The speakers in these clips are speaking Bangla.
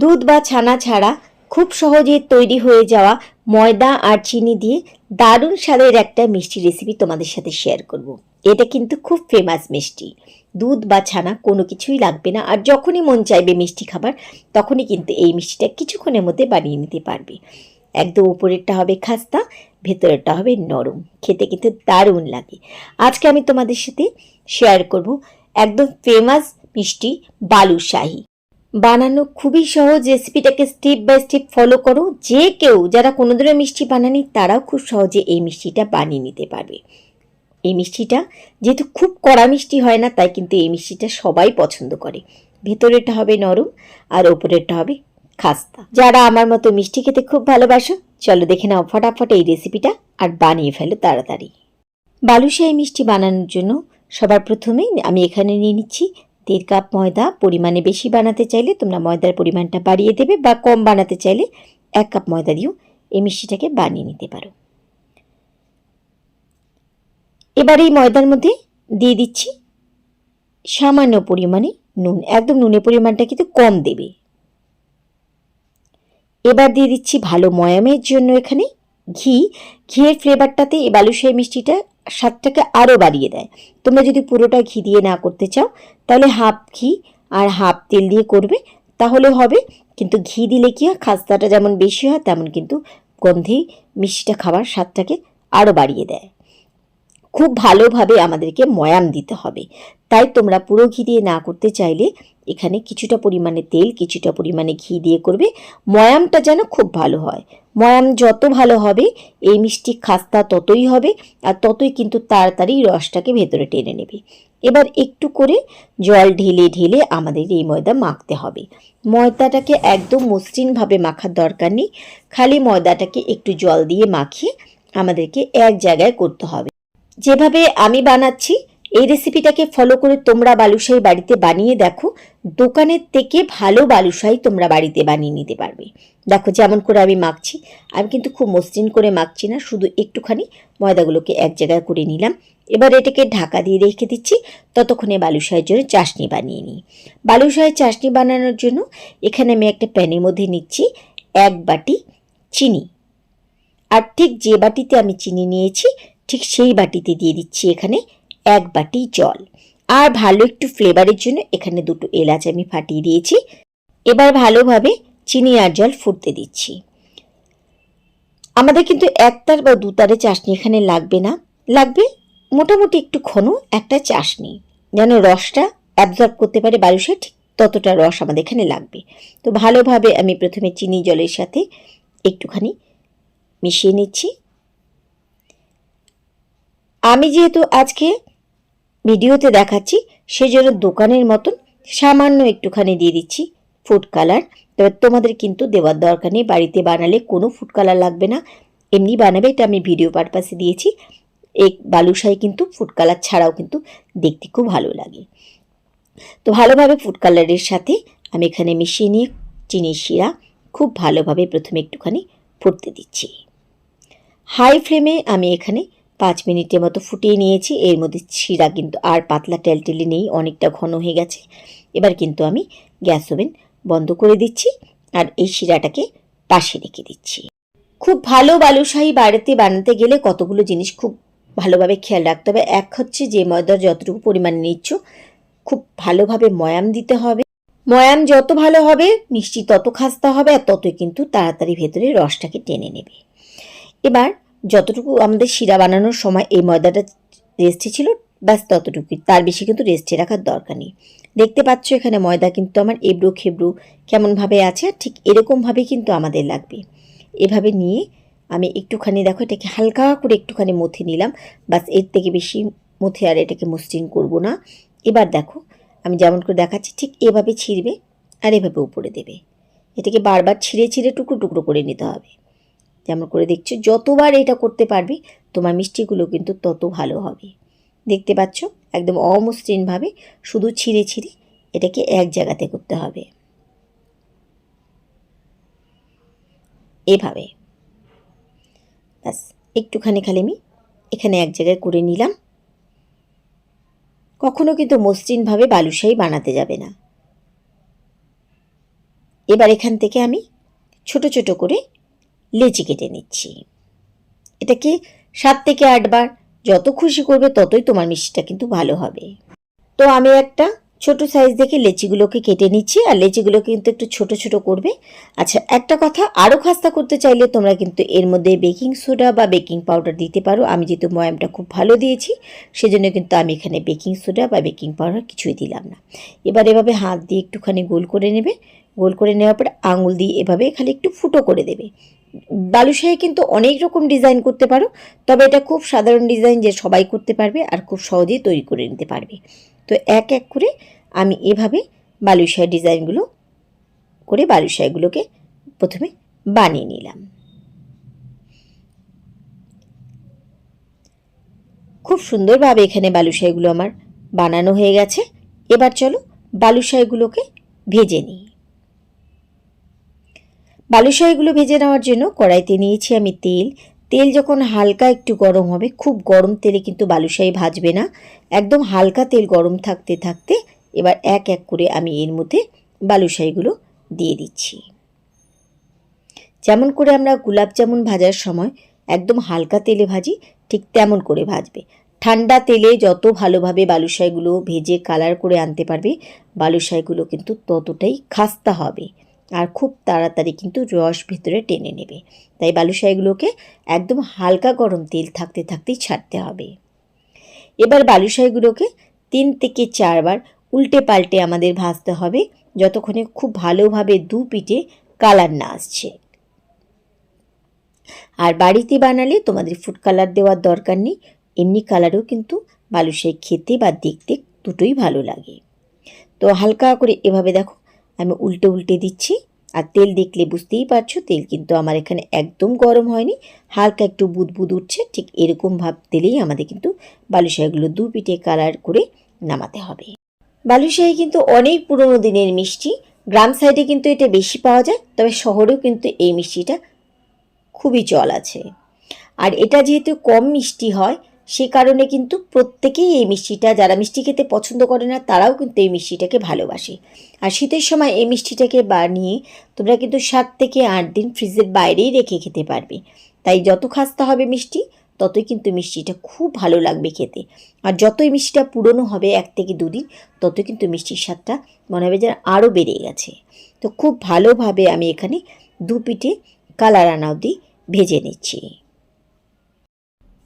দুধ বা ছানা ছাড়া খুব সহজে তৈরি হয়ে যাওয়া ময়দা আর চিনি দিয়ে দারুণ স্বাদের একটা মিষ্টি রেসিপি তোমাদের সাথে শেয়ার করব। এটা কিন্তু খুব ফেমাস মিষ্টি। দুধ বা ছানা কোনো কিছুই লাগবে না আর যখনই মন চাইবে মিষ্টি খাবার, তখনই কিন্তু এই মিষ্টিটা কিছুক্ষণের মধ্যে বানিয়ে নিতে পারবে। একদম উপরেরটা হবে খাস্তা, ভেতরেরটা হবে নরম। খেতে কিন্তু দারুণ লাগে। আজকে আমি তোমাদের সাথে শেয়ার করব একদম ফেমাস মিষ্টি বালুশাহী। বানানো খুবই সহজ রেসিপিটাকে স্টেপ বাই স্টেপ ফলো করো। যে কেউ যারা কোনোদিনও মিষ্টি বানানি, তারাও খুব সহজে এই মিষ্টিটা বানিয়ে নিতে পারবে। এই মিষ্টিটা যেহেতু খুব কড়া মিষ্টি হয় না, তাই কিন্তু এই মিষ্টিটা সবাই পছন্দ করে। ভেতরেরটা হবে নরম আর ওপরেরটা হবে খাস্তা। যারা আমার মতো মিষ্টি খেতে খুব ভালোবাসো, চলো দেখে নাও ফটাফট এই রেসিপিটা আর বানিয়ে ফেলো তাড়াতাড়ি। বালুশাহী মিষ্টি বানানোর জন্য সবার প্রথমে আমি এখানে নিয়ে নিচ্ছি দেড় কাপ ময়দা পরিমাণে বেশি বানাতে চাইলে তোমরা ময়দার পরিমাণটা বাড়িয়ে দেবে বা কম বানাতে চাইলে এক কাপ ময়দা দিয়েও এই মিষ্টিটাকে বানিয়ে নিতে পারো। এবার এই ময়দার মধ্যে দিয়ে দিচ্ছি সামান্য পরিমাণে নুন, একদম নুনের পরিমাণটা কিন্তু কম দেবে। এবার দিয়ে দিচ্ছি ভালো ময়ামের জন্য এখানে ঘি, ঘিয়ের ফ্লেভারটাতে এই বালুশাহী মিষ্টিটা স্বাদটাকে আরও বাড়িয়ে দেয়। তোমরা যদি পুরোটা ঘি দিয়ে না করতে চাও, তাহলে হাফ ঘি আর হাফ তেল দিয়ে করবে, তাহলে হবে। কিন্তু ঘি দিলে কি হয়? খাস্তাটা যেমন বেশি হয়, তেমন কিন্তু গন্ধে মিষ্টিটা খাবার স্বাদটাকে আরও বাড়িয়ে দেয়। খুব ভালোভাবে আমাদেরকে ময়াম দিতে হবে। তাই তোমরা পুরো ঘি দিয়ে না করতে চাইলে এখানে কিছুটা পরিমাণে তেল, কিছুটা পরিমাণে ঘি দিয়ে করবে। ময়ামটা যেন খুব ভালো হয়। ময়াম যত ভালো হবে, এই মিষ্টি খাস্তা ততই হবে আর ততই কিন্তু তাড়াতাড়ি রসটাকে ভেতরে টেনে নেবে। এবার একটু করে জল ঢেলে ঢেলে আমাদের এই ময়দা মাখতে হবে। ময়দাটাকে একদম মসৃণভাবে মাখার দরকার নেই। খালি ময়দাটাকে একটু জল দিয়ে মাখিয়ে আমাদেরকে এক জায়গায় করতে হবে। যেভাবে আমি বানাচ্ছি, এই রেসিপিটাকে ফলো করে তোমরা বালুশাহী বাড়িতে বানিয়ে দেখো। দোকানের থেকে ভালো বালুশাহী তোমরা বাড়িতে বানিয়ে নিতে পারবে। দেখো যেমন করে আমি মাখছি। আমি কিন্তু খুব মসৃণ করে মাখছি না, শুধু একটুখানি ময়দাগুলোকে এক জায়গায় করে নিলাম। এবার এটাকে ঢাকা দিয়ে রেখে দিচ্ছি। ততক্ষণে বালুশাহের জন্য চাশনি বানিয়ে নিই। বালুশাহের চাশনি বানানোর জন্য এখানে আমি একটা প্যানের মধ্যে নিচ্ছি এক বাটি চিনি। আর ঠিক যে বাটিতে আমি চিনি নিয়েছি ঠিক সেই বাটিতে দিয়ে দিচ্ছি এখানে এক বাটি জল। আর ভালো একটু ফ্লেভারের জন্য এখানে দুটো এলাচ আমি ফাটিয়ে দিয়েছি। এবার ভালোভাবে চিনি আর জল ফুটতে দিচ্ছি। আমাদের কিন্তু একতার বা দুতারে চাশনি এখানে লাগবে না। লাগবে মোটামুটি একটু ঘন একটা চাশনি। যেন রসটা অ্যাবজর্ব করতে পারে বায়ুষে ঠিক ততটা রস আমাদের এখানে লাগবে। তো ভালোভাবে আমি প্রথমে চিনি জলের সাথে একটুখানি মিশিয়ে নিচ্ছি। আমি যেহেতু আজকে ভিডিওতে দেখাচ্ছি, সেজন্য দোকানের মতন সামান্য একটুখানি দিয়ে দিচ্ছি ফুড কালার তবে তোমাদের কিন্তু দেওয়ার দরকার নেই, বাড়িতে বানালে কোনো ফুড কালার লাগবে না। এমনি বানাবে, এটা আমি ভিডিও পারপাসে দিয়েছি। এই বালুশাহি কিন্তু ফুড কালার ছাড়াও কিন্তু দেখতে খুব ভালো লাগে। তো ভালোভাবে ফুড কালারের সাথে আমি এখানে মিশিয়ে নিয়ে চিনি শিরা খুব ভালোভাবে প্রথমে একটুখানি ফুটতে দিচ্ছি। হাই ফ্লেমে আমি এখানে পাঁচ মিনিটের মতো ফুটিয়ে নিয়েছি। এর মধ্যে শিরা কিন্তু আর পাতলা টেলটেলে নেই, অনেকটা ঘন হয়ে গেছে। এবার কিন্তু আমি গ্যাস ওভেন বন্ধ করে দিচ্ছি আর এই শিরাটাকে পাশে রেখে দিচ্ছি। খুব ভালো বালুশাহী বাড়িতে বানাতে গেলে কতগুলো জিনিস খুব ভালোভাবে খেয়াল রাখতে হবে। এক হচ্ছে যে ময়দার যতটুকু পরিমাণ নিচ্ছ, খুব ভালোভাবে ময়াম দিতে হবে। ময়াম যত ভালো হবে, মিষ্টি তত খাস্তা হবে আর ততই কিন্তু তাড়াতাড়ি ভেতরে রসটাকে টেনে নেবে। এবার যতটুকু আমাদের শিরা বানানোর সময় এই ময়দাটা রেস্টে ছিল, ব্যাস ততটুকুই। তার বেশি কিন্তু রেস্টে রাখার দরকার নেই। দেখতে পাচ্ছ এখানে ময়দা কিন্তু আমার এবড়ো খেবড়ো কেমনভাবে আছে আর ঠিক এরকমভাবে কিন্তু আমাদের লাগবে। এভাবে নিয়ে আমি একটুখানি, দেখো এটাকে হালকা করে একটুখানি মথে নিলাম বাসের থেকে বেশি মথে আর এটাকে মসৃণ করব না। এবার দেখো, আমি যেমন করে দেখাচ্ছি ঠিক এভাবে ছিঁড়বে আর এভাবে উপরে দেবে। এটাকে বারবার ছিঁড়ে ছিঁড়ে টুকরো টুকরো করে নিতে হবে। যেমন করে দেখছ, যতবার এটা করতে পারবে, তোমার মিষ্টিগুলো কিন্তু তত ভালো হবে। দেখতে পাচ্ছ? একদম অমসৃণভাবে শুধু ছিঁড়ে ছিঁড়ে এটাকে এক জায়গাতে করতে হবে। এভাবে। ব্যাস, একটুখানি খালি আমি এখানে এক জায়গায় করে নিলাম। কখনো কিন্তু মসৃণভাবে বালুশাহী বানাতে যাবে না। এবার এখান থেকে আমি ছোট ছোট করে লেচি কেটে নিচ্ছি। এটা কি সাত থেকে আটবার? যত খুশি করবে ততই তোমার মিষ্টিটা কিন্তু ভালো হবে। তো আমি একটা ছোট সাইজ দেখে লেচিগুলোকে কেটে নিচ্ছি, আর লেচিগুলো কিন্তু একটু ছোট ছোট করবে। আচ্ছা একটা কথা আরও খাস্তা করতে চাইলে তোমরা কিন্তু এর মধ্যে বেকিং সোডা বা বেকিং পাউডার দিতে পারো। আমি যেহেতু ময়ামটা খুব ভালো দিয়েছি, সেজন্য কিন্তু আমি এখানে বেকিং সোডা বা বেকিং পাউডার কিছুই দিলাম না। এবার এভাবে হাত দিয়ে একটুখানি গোল করে নেবে। গোল করে নেওয়ার পরে আঙুল দিয়ে এভাবে খালি একটু ফুটো করে দেবে। বালুশাহী কিন্তু অনেক রকম ডিজাইন করতে পারো, তবে এটা খুব সাধারণ ডিজাইন যে সবাই করতে পারবে আর খুব সহজেই তৈরি করে নিতে পারবে। তো এক এক করে আমি এভাবে বালুশাহী ডিজাইনগুলো করে বালুশাহীগুলোকে প্রথমে বানিয়ে নিলাম। খুব সুন্দরভাবে এখানে বালুশাইগুলো আমার বানানো হয়ে গেছে। এবার চলো বালুশাইগুলোকে ভেজে নিই। বালুশাহীগুলো ভেজে নেওয়ার জন্য কড়াইতে নিয়েছি আমি তেল তেল যখন হালকা একটু গরম হবে, খুব গরম তেলে কিন্তু বালুশাহী ভাজবে না। একদম হালকা তেল গরম থাকতে থাকতে এবার এক এক করে আমি এর মধ্যে বালুশাহীগুলো দিয়ে দিচ্ছি। যেমন করে আমরা গোলাপ জামুন ভাজার সময় একদম হালকা তেলে ভাজি, ঠিক তেমন করে ভাজবে। ঠান্ডা তেলে যত ভালোভাবে বালুশাহীগুলো ভেজে কালার করে আনতে পারবে বালুশাহীগুলো কিন্তু ততটাই খাস্তা হবে। আর খুব তাড়াতাড়ি কিন্তু রস ভেতরে টেনে নেবে। তাই বালুশাহীগুলোকে একদম হালকা গরম তেল থাকতে থাকতেই ছাড়তে হবে। এবার বালুশাহীগুলোকে তিন থেকে চারবার উল্টে পাল্টে আমাদের ভাজতে হবে, যতক্ষণে খুব ভালোভাবে দু পিঠে কালার না আসছে। আর বাড়িতে বানালে তোমাদের ফুড কালার দেওয়ার দরকার নেই, এমনি কালারও কিন্তু বালুশাহী খেতে বা দেখতে দুটোই ভালো লাগে। তো হালকা করে এভাবে দেখো আমি উল্টে উল্টে দিচ্ছি, আর তেল দেখলে বুঝতেই পারছ, তেল কিন্তু আমার এখানে একদম গরম হয়নি। হালকা একটু বুদবুদ উঠছে, ঠিক এরকম ভাব তেলেই আমাদের কিন্তু বালুশাহীগুলো দু পিঠে কালার করে নামাতে হবে। বালুশাহী কিন্তু অনেক পুরনো দিনের মিষ্টি, গ্রাম সাইডে কিন্তু এটা বেশি পাওয়া যায়, তবে শহরেও কিন্তু এই মিষ্টিটা খুবই চল আছে। আর এটা যেহেতু কম মিষ্টি হয় সে কারণে কিন্তু প্রত্যেকেই এই মিষ্টিটা, যারা মিষ্টি খেতে পছন্দ করে না, তারাও কিন্তু এই মিষ্টিটাকে ভালোবাসে। আর শীতের সময় এই মিষ্টিটাকে বানিয়ে তোমরা কিন্তু সাত থেকে আট দিন ফ্রিজের বাইরেই রেখে খেতে পারবে। তাই যত খাস্তা হবে মিষ্টি, ততই কিন্তু মিষ্টিটা খুব ভালো লাগবে খেতে। আর যতই মিষ্টিটা পুরনো হবে এক থেকে দুদিন তত কিন্তু মিষ্টির স্বাদটা মনে হবে যেন আরও বেড়ে গেছে। তো খুব ভালোভাবে আমি এখানে দু পিঠে কালার আনা অবধি ভেজে নিচ্ছি।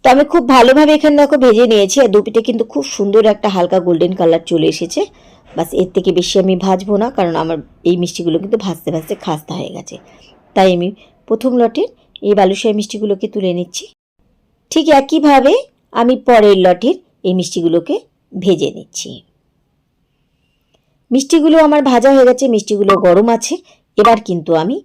তো আমি খুব ভালোভাবে এখানে দেখো ভেজে নিয়েছি, আর দুপিটে কিন্তু খুব সুন্দর একটা হালকা গোল্ডেন কালার চলে এসেছে। বাসের থেকে বেশি আমি ভাজবো না, কারণ আমার এই মিষ্টিগুলো কিন্তু ভাজতে ভাজতে খাস্তা হয়ে গেছে। তাই আমি প্রথম লটের এই বালুশাহী মিষ্টিগুলোকে তুলে নিচ্ছি। ঠিক একইভাবে আমি পরের লটের এই মিষ্টিগুলোকে ভেজে নিচ্ছি। মিষ্টিগুলো আমার ভাজা হয়ে গেছে, মিষ্টিগুলো গরম আছে। এবার কিন্তু আমি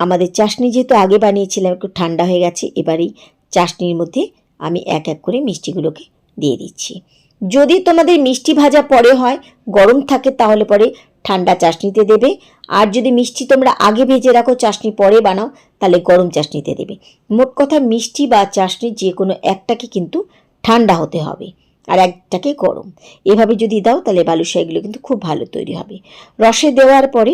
আমাদের চাশনি যেহেতু আগে বানিয়েছিলাম, একটু ঠান্ডা হয়ে গেছে, এবারেই চাশনির মধ্যে আমি এক এক করে মিষ্টিগুলোকে দিয়ে দিচ্ছি। যদি তোমাদের মিষ্টি ভাজা পরে হয়, গরম থাকে তাহলে পরে ঠান্ডা চাশনিতে দেবে। আর যদি মিষ্টি তোমরা আগে ভেজে রাখো, চাশনি পরে বানাও, তাহলে গরম চাশনিতে দেবে। মোট কথা মিষ্টি বা চাশনি যে কোনো একটাকে কিন্তু ঠান্ডা হতে হবে, আর একটাকে গরম। এভাবে যদি দাও, তাহলে বালুশাহিগুলো কিন্তু খুব ভালো তৈরি হবে। রসে দেওয়ার পরে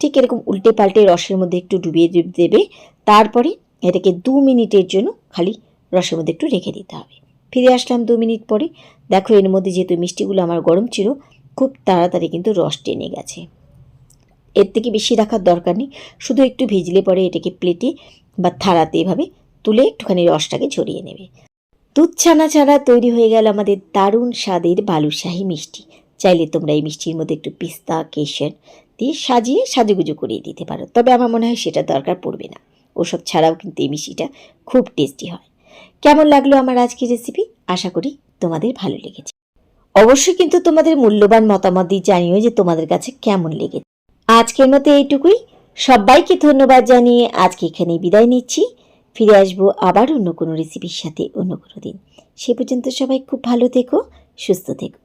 ঠিক এরকম উল্টে পাল্টে রসের মধ্যে একটু ডুবিয়ে দেবে। তারপরে এটাকে দু মিনিটের জন্য খালি রসের মধ্যে একটু রেখে দিতে হবে। ফিরে আসলাম দু মিনিট পরে। দেখো, এর মধ্যে যেহেতু মিষ্টিগুলো আমার গরম ছিল, খুব তাড়াতাড়ি কিন্তু রস টেনে গেছে। এর থেকে বেশি রাখার দরকার নেই। শুধু একটু ভিজলে পরে এটাকে প্লেটে বা থালাতে এভাবে তুলে একটুখানি রসটাকে ঝরিয়ে নেবে। দুধ ছানা ছাড়া তৈরি হয়ে গেল আমাদের দারুণ স্বাদের বালুশাহী মিষ্টি। চাইলে তোমরা এই মিষ্টির মধ্যে একটু পিস্তা, কেশর দিয়ে সাজিয়ে সাজুগুজু করিয়ে দিতে পারো। তবে আমার মনে হয় সেটা দরকার পড়বে না। ওসব ছাড়াও কিন্তু এই মিষ্টিটা খুব টেস্টি হয়। কেমন লাগল আমার আজকের রেসিপি আশা করি তোমাদের ভালো লেগেছে। অবশ্যই কিন্তু তোমাদের মূল্যবান মতামত দিয়ে জানিও যে তোমাদের কাছে কেমন লেগেছে। আজকের মতো এইটুকুই। সবাইকে ধন্যবাদ জানিয়ে আজকে এখানে বিদায় নিচ্ছি। ফিরে আসব আবার অন্য কোনো রেসিপির সাথে অন্য কোনো দিন। সে পর্যন্ত সবাই খুব ভালো থেকো, সুস্থ থেকো।